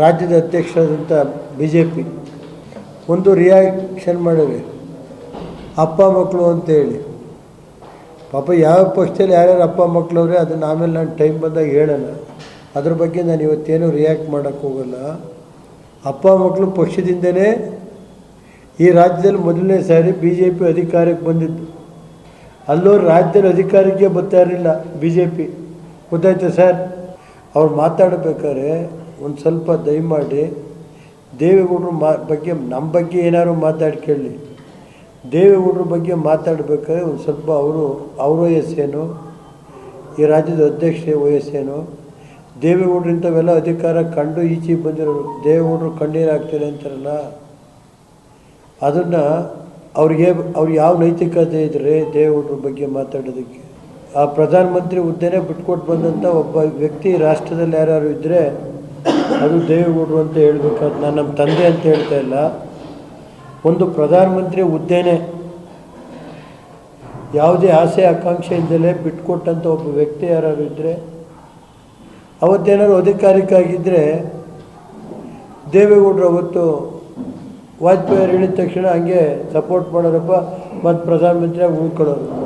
ರಾಜ್ಯದ ಅಧ್ಯಕ್ಷರಾದಂಥ B J P ಒಂದು ರಿಯಾಕ್ಷನ್ ಮಾಡಿದೆ ಅಪ್ಪ ಮಕ್ಕಳು ಅಂತೇಳಿ ಪಾಪ ಯಾವ ಪಕ್ಷದಲ್ಲಿ ಯಾರ್ಯಾರು ಅಪ್ಪ ಮಕ್ಕಳವ್ರೆ ಅದನ್ನು ಆಮೇಲೆ ನಾನು ಟೈಮ್ ಬಂದಾಗ ಹೇಳೋಣ ಅದ್ರ ಬಗ್ಗೆ ನಾನು ಇವತ್ತೇನು ರಿಯಾಕ್ಟ್ ಮಾಡೋಕ್ಕೆ ಹೋಗಲ್ಲ. ಅಪ್ಪ ಮಕ್ಕಳು ಪಕ್ಷದಿಂದಲೇ ಈ ರಾಜ್ಯದಲ್ಲಿ ಮೊದಲನೇ ಸಾರಿ ಬಿ ಜೆ ಪಿ ಅಧಿಕಾರಕ್ಕೆ ಬಂದಿದ್ದು. ಅಲ್ಲೂ ರಾಜ್ಯದಲ್ಲಿ ಅಧಿಕಾರಕ್ಕೆ ಬರ್ತಾ ಇರಲಿಲ್ಲ ಬಿ ಜೆ ಪಿ ಗೊತ್ತಾಯ್ತು ಸರ್? ಅವ್ರು ಮಾತಾಡಬೇಕಾದ್ರೆ ಒಂದು ಸ್ವಲ್ಪ ದಯಮಾಡಿ ದೇವೇಗೌಡರು ಮಾ, ಬಗ್ಗೆ ನಮ್ಮ ಬಗ್ಗೆ ಏನಾದ್ರು ಮಾತಾಡಿ ಕೇಳಿ. ದೇವೇಗೌಡರ ಬಗ್ಗೆ ಮಾತಾಡಬೇಕಾದ್ರೆ ಒಂದು ಸ್ವಲ್ಪ ಅವರು, ಅವ್ರ ವಯಸ್ಸೇನು ಈ ರಾಜ್ಯದ ಅಧ್ಯಕ್ಷ ವಯಸ್ಸೇನು ದೇವೇಗೌಡರು ಇಂಥವೆಲ್ಲ ಅಧಿಕಾರ ಕಂಡು ಈಚೆಗೆ ಬಂದಿರೋರು, ದೇವೇಗೌಡರು ಕಣ್ಣೀರಾಗ್ತಾರೆ ಅಂತಾರಲ್ಲ. ಅದನ್ನು ಅವ್ರಿಗೆ, ಅವ್ರು ಯಾವ ನೈತಿಕತೆ ಇದ್ದರೆ ದೇವೇಗೌಡರ ಬಗ್ಗೆ ಮಾತಾಡೋದಕ್ಕೆ? ಆ ಪ್ರಧಾನಮಂತ್ರಿ ಹುದ್ದೆನೇ ಬಿಟ್ಕೊಟ್ಟು ಬಂದಂಥ ಒಬ್ಬ ವ್ಯಕ್ತಿ ರಾಷ್ಟ್ರದಲ್ಲಿ ಯಾರ್ಯಾರು ಇದ್ದರೆ ಅದು ದೇವೇಗೌಡರು ಅಂತ ಹೇಳ್ಬೇಕಾದ್ರೆ ನಾನು ನಮ್ಮ ತಂದೆ ಅಂತ ಹೇಳ್ತಾ ಇಲ್ಲ. ಒಂದು ಪ್ರಧಾನಮಂತ್ರಿ ಹುದ್ದೆನೇ. ಯಾವುದೇ ಆಸೆ ಆಕಾಂಕ್ಷೆಯಿಂದಲೇ ಬಿಟ್ಕೊಟ್ಟಂಥ ಒಬ್ಬ ವ್ಯಕ್ತಿ ಯಾರಾದ್ರು ಇದ್ದರೆ ಅವತ್ತೇನಾದ್ರು ಅಧಿಕಾರಿಕ್ಕಾಗಿದ್ದರೆ ದೇವೇಗೌಡರು ಅವತ್ತು ವಾಜಪೇಯಿ ಹೇಳಿದ ತಕ್ಷಣ ಹಂಗೆ ಸಪೋರ್ಟ್ ಮಾಡೋರಪ್ಪ, ಮತ್ತು ಪ್ರಧಾನಮಂತ್ರಿಯಾಗಿ ಉಳ್ಕೊಳ್ಳೋರು.